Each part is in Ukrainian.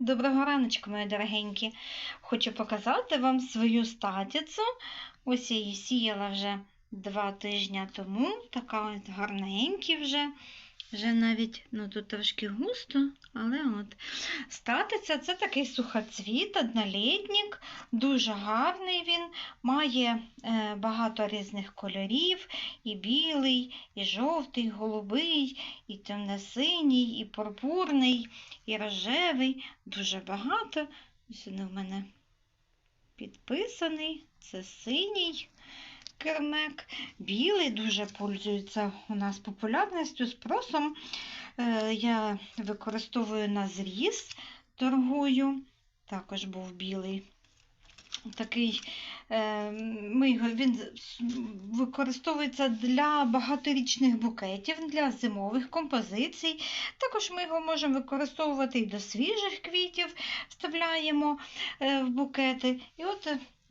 Доброго раночку, мої дорогенькі. Хочу показати вам свою статіцу. Ось я її сіяла вже два тижні тому. Така ось гарненька вже. Вже навіть, ну тут трошки густо, але от. Статиця це такий сухоцвіт, однолітник, дуже гарний він, має е, багато різних кольорів, і білий, і жовтий, і голубий, і темно-синій, і пурпурний, і рожевий. Дуже багато. Ось він у мене підписаний. Це синій кермек. Білий дуже пользується у нас популярністю, спросом. Е, Я використовую на зріз, торгую. Також був білий. Такий, е, ми його, він використовується для багаторічних букетів, для зимових композицій. Також ми його можемо використовувати і до свіжих квітів, вставляємо е, в букети. І от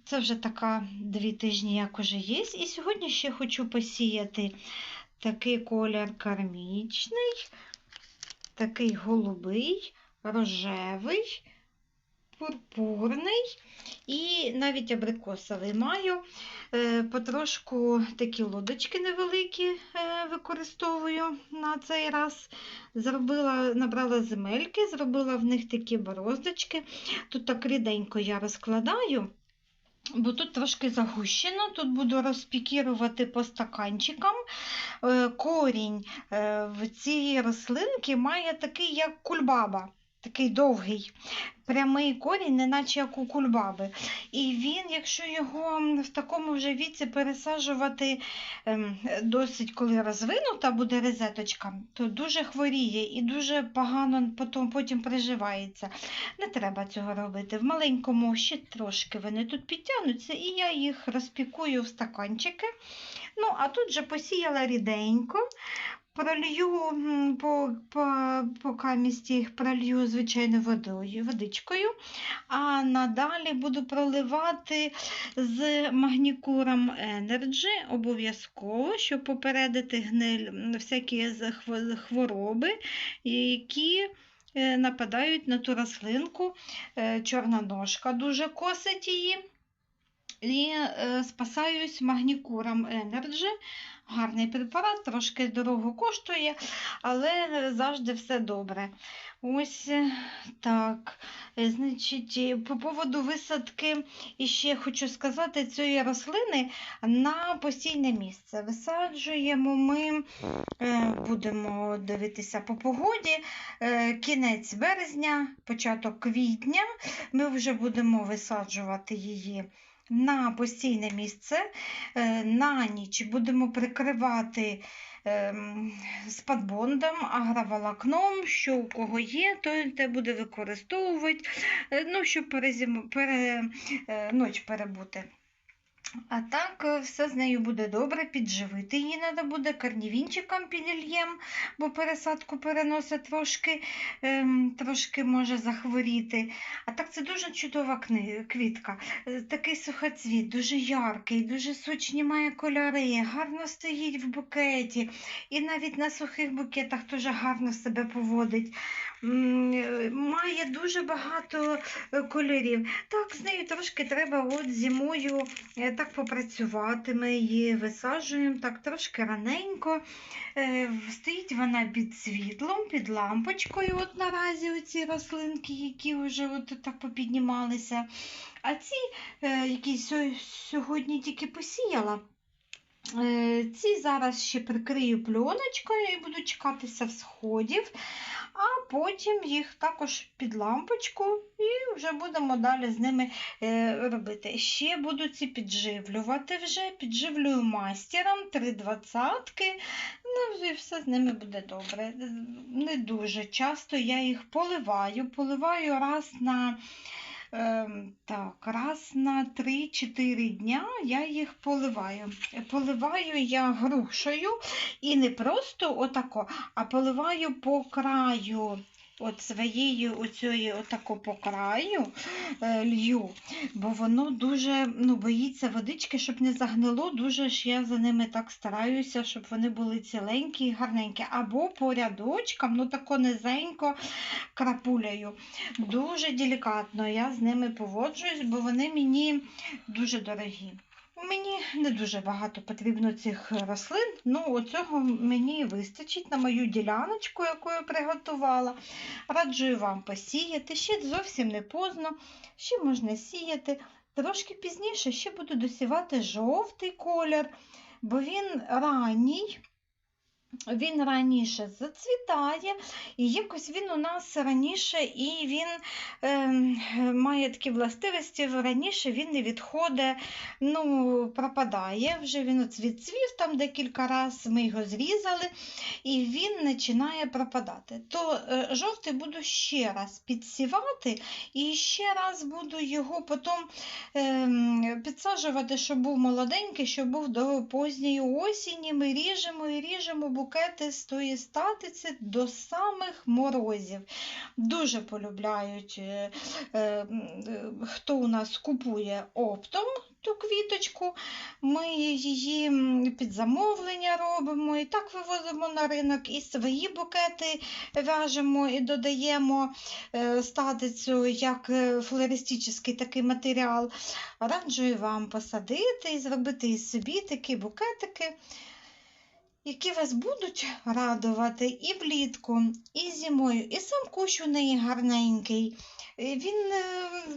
це вже така дві тижні, як уже є. І сьогодні ще хочу посіяти такий колір кармічний, такий голубий, рожевий, пурпурний і навіть абрикосовий маю. Е, Потрошку такі лодочки невеликі е, використовую на цей раз. Зробила, Набрала земельки, зробила в них такі бороздочки. Тут так ріденько я розкладаю. Бо тут трошки загущено, тут буду розпікірувати по стаканчикам. Е, Корінь е, в цієї рослинки має такий, як кульбаба, такий довгий, прямий корінь, неначе як у кульбаби. І він, якщо його в такому вже віці пересаджувати ем, досить, коли розвинута буде розеточка, то дуже хворіє і дуже погано потім, потім приживається. Не треба цього робити. В маленькому ще трошки вони тут підтягнуться, і я їх розпікую в стаканчики. Ну, а тут же посіяла ріденько. Пролью по, по, по камісті їх пролью звичайно водою, водичкою, а надалі буду проливати з магнікуром Energy обов'язково, щоб попередити гниль, всякі хвороби, які е, нападають на ту рослинку. Е, Чорна ножка дуже косить її. І е, спасаюсь магнікуром Energy. Гарний препарат, трошки дорого коштує, але завжди все добре. Ось е, так. Значить, е, по поводу висадки, і ще хочу сказати, цієї рослини на постійне місце. Висаджуємо ми, е, будемо дивитися по погоді, кінець березня, початок квітня. Ми вже будемо висаджувати її на постійне місце. Е, На ніч будемо прикривати ем, спадбондом, агроволокном, що у кого є, той те буде використовувати, е, ну, щоб перезиму, пере, е, перебути. А так е, все з нею буде добре, підживити її треба буде, карнівінчиком підільєм, бо пересадку переносить трошки, ем, трошки може захворіти. А так це дуже чудова квітка. Е, Такий сухоцвіт, дуже яркий, дуже сочні має кольори, гарно стоїть в букеті. І навіть на сухих букетах теж гарно себе поводить. Е, Має дуже багато кольорів. Так, з нею трошки треба от зимою е, так попрацювати. Ми її висаджуємо так трошки раненько. Е, Стоїть вона під світлом, під лампочкою. От наразі оці рослинки, які вже от так попіднімалися. А ці, е, які сьогодні тільки посіяла. Е, Ці зараз ще прикрию пленочкою і буду чекатися всходів, а потім їх також під лампочку і вже будемо далі з ними е, робити. Ще буду ці підживлювати вже, підживлюю мастером, три двадцятки, ну і все з ними буде добре. Не дуже часто я їх поливаю, поливаю раз на так, раз на 3-4 дня я їх поливаю. Поливаю я грушею і не просто отако, а поливаю по краю от своєю оцією отако по краю е, лью, бо воно дуже ну, боїться водички, щоб не загнило. Дуже ж я за ними так стараюся, щоб вони були ціленькі і гарненькі. Або по рядочкам, ну тако низенько крапуляю. Дуже делікатно я з ними поводжуюсь, бо вони мені дуже дорогі. Мені не дуже багато потрібно цих рослин, ну оцього мені вистачить на мою діляночку, яку я приготувала. Раджую вам посіяти, ще зовсім не поздно, ще можна сіяти. Трошки пізніше ще буду досівати жовтий колір, бо він ранній. Він раніше зацвітає, і якось він у нас раніше і він е, має такі властивості, раніше він не відходить, ну, пропадає. Вже він відцвів там декілька разів, ми його зрізали, і він починає пропадати. То е, жовтий буду ще раз підсівати, і ще раз буду його потім е, підсаджувати, щоб був молоденький, щоб був до поздньої осені. Ми ріжемо і ріжемо букети з тої статиці до самих морозів. Дуже полюбляють, е, е, е, хто у нас купує оптом ту квіточку. Ми її під замовлення робимо і так вивозимо на ринок, і свої букети в'яжемо і додаємо статицю як флористичний такий матеріал. Раджую вам посадити і зробити і собі такі букетики які вас будуть радувати і влітку, і зимою, і сам кущ у неї гарненький. Е, Він е,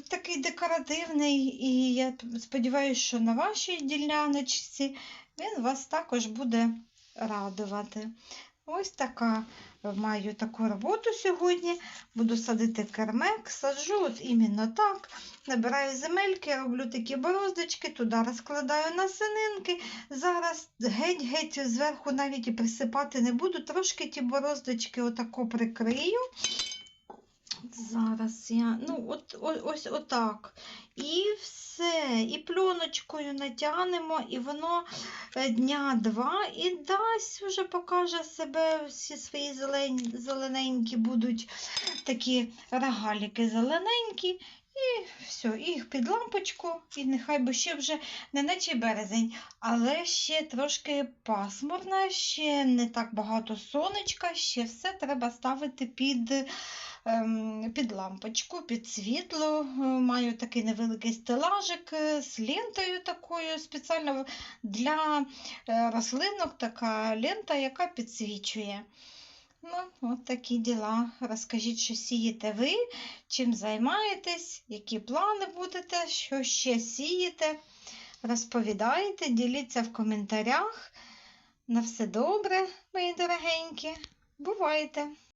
такий декоративний, і я сподіваюся, що на вашій діляночці він вас також буде радувати. Ось така маю таку роботу сьогодні. Буду садити кермек, саджу от іменно так. Набираю земельки, роблю такі бороздочки, туди розкладаю насининки. Зараз геть-геть зверху навіть і присипати не буду. Трошки ті бороздочки отако прикрию. Зараз я, ну, от, ось отак. І все. І пленочкою натягнемо, і воно е, дня два і дасть вже покаже себе. Всі свої зелень, зелененькі будуть такі рогаліки зелененькі. І все, і під лампочку, і нехай би ще вже не наче березень, але ще трошки пасмурно, ще не так багато сонечка, ще все треба ставити під, ем, під лампочку, під світло. Е, Маю такий невеликий стелажик е, з лентою такою спеціально для е, рослинок, така лента, яка підсвічує. Ну, от такі діла. Розкажіть, що сієте ви, чим займаєтесь, які плани будете, що ще сієте. Розповідайте, діліться в коментарях. На все добре, мої дорогенькі. Бувайте!